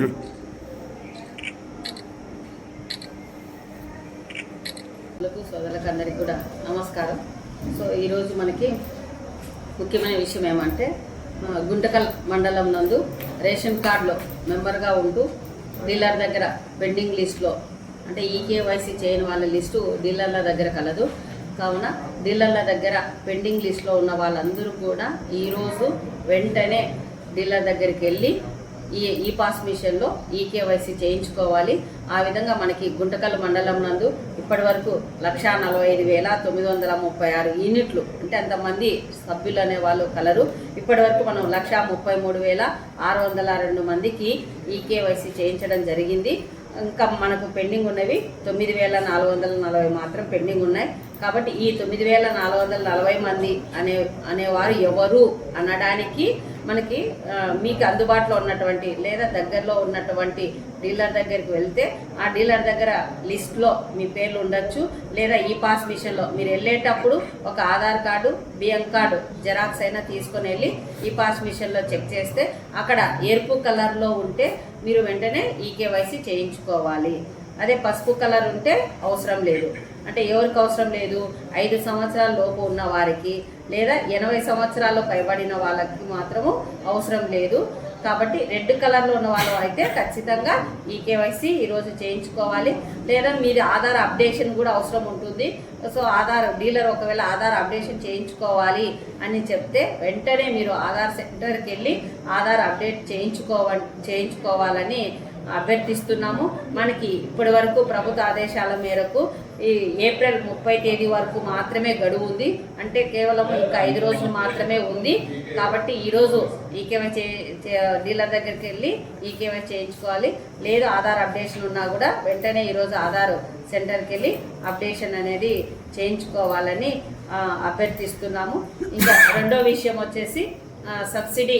చూడు. సోదరులకు అందరికి కూడా నమస్కారం. సో ఈరోజు మనకి ముఖ్యమైన విషయం ఏమంటే గుంటకల్ మండలం నందు రేషన్ కార్డులో మెంబర్గా ఉంటూ డీలర్ దగ్గర పెండింగ్ లిస్ట్లో అంటే ఈకేవైసీ చేయని వాళ్ళ లిస్టు డీలర్ల దగ్గర కలదు. కావున డీలర్ల దగ్గర పెండింగ్ లిస్ట్లో ఉన్న వాళ్ళందరూ కూడా ఈరోజు వెంటనే డీలర్ దగ్గరికి వెళ్ళి ఈ ఈ పాస్ మిషన్లో ఈకేవైసీ చేయించుకోవాలి. ఆ విధంగా మనకి గుంటకల్ మండలం నందు ఇప్పటి వరకు లక్షా నలభై ఐదు వేల తొమ్మిది వందల ముప్పై ఆరు యూనిట్లు అంటే అంతమంది సభ్యులు అనే వాళ్ళు కలరు. ఇప్పటి వరకు మనం లక్షా ముప్పై మూడు వేల ఆరు వందల రెండు మందికి ఈకేవైసీ చేయించడం జరిగింది. ఇంకా మనకు పెండింగ్ ఉన్నవి తొమ్మిది వేల నాలుగు వందల నలభై మాత్రం పెండింగ్ ఉన్నాయి. కాబట్టి ఈ తొమ్మిది వేల నాలుగు వందల నలభై మంది అనే అనేవారు ఎవరు అనడానికి మనకి మీకు అందుబాటులో ఉన్నటువంటి లేదా దగ్గరలో ఉన్నటువంటి డీలర్ దగ్గరికి వెళ్తే ఆ డీలర్ దగ్గర లిస్ట్లో మీ పేర్లు ఉండొచ్చు. లేదా ఈ పాస్ మిషన్లో మీరు వెళ్ళేటప్పుడు ఒక ఆధార్ కార్డు బియ్యం కార్డు జెరాక్స్ అయినా తీసుకొని వెళ్ళి ఈ పాస్ మిషన్లో చెక్ చేస్తే అక్కడ ఎరుపు కలర్లో ఉంటే మీరు వెంటనే ఈకేవైసీ చేయించుకోవాలి. అదే పసుపు కలర్ ఉంటే అవసరం లేదు. అంటే ఎవరికి అవసరం లేదు? ఐదు సంవత్సరాల లోపు ఉన్న వారికి లేదా ఎనభై సంవత్సరాలు పైబడిన వాళ్ళకి మాత్రము అవసరం లేదు. కాబట్టి రెడ్ కలర్లో ఉన్న వాళ్ళు అయితే ఖచ్చితంగా ఈ కేవైసీ ఈరోజు చేయించుకోవాలి. లేదా మీరు ఆధార్ అప్డేషన్ కూడా అవసరం ఉంటుంది. సో ఆధార్ డీలర్ ఒకవేళ ఆధార్ అప్డేషన్ చేయించుకోవాలి అని చెప్తే వెంటనే మీరు ఆధార్ సెంటర్కి వెళ్ళి ఆధార్ అప్డేట్ చేయించుకోవ చేయించుకోవాలని అభ్యర్థిస్తున్నాము. మనకి ఇప్పటి వరకు ప్రభుత్వ ఆదేశాల మేరకు ఈ ఏప్రిల్ ముప్పై తేదీ వరకు మాత్రమే గడువు ఉంది. అంటే కేవలం ఇంకా ఐదు రోజులు మాత్రమే ఉంది. కాబట్టి ఈరోజు ఈకేవై చే డీలర్ దగ్గరికి వెళ్ళి ఈకేవై చేయించుకోవాలి. లేదు ఆధార్ అప్డేషన్ ఉన్నా కూడా వెంటనే ఈరోజు ఆధార్ సెంటర్కి వెళ్ళి అప్డేషన్ అనేది చేయించుకోవాలని అభ్యర్థిస్తున్నాము. ఇంకా రెండో విషయం వచ్చేసి సబ్సిడీ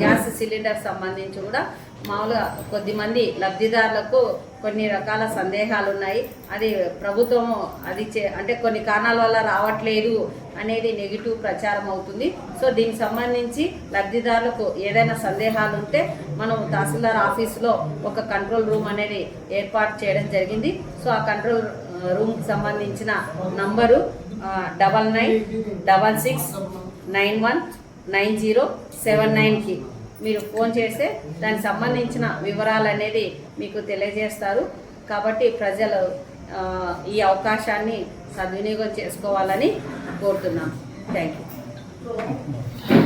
గ్యాస్ సిలిండర్ సంబంధించి కూడా మామూలుగా కొద్దిమంది లబ్ధిదారులకు కొన్ని రకాల సందేహాలు ఉన్నాయి. అది ప్రభుత్వం అది చే అంటే కొన్ని కారణాల వల్ల రావట్లేదు అనేది నెగిటివ్ ప్రచారం అవుతుంది. సో దీనికి సంబంధించి లబ్ధిదారులకు ఏదైనా సందేహాలు ఉంటే మనం తహసీల్దార్ ఆఫీస్లో ఒక కంట్రోల్ రూమ్ అనేది ఏర్పాటు చేయడం జరిగింది. సో ఆ కంట్రోల్ రూమ్కి సంబంధించిన number double nine double six nine one nine zero seven నైన్కి మీరు ఫోన్ చేస్తే దానికి సంబంధించిన వివరాలు అనేది మీకు తెలియజేస్తారు. కాబట్టి ప్రజలు ఈ అవకాశాన్ని సద్వినియోగం చేసుకోవాలని కోరుతున్నాం. Thank you.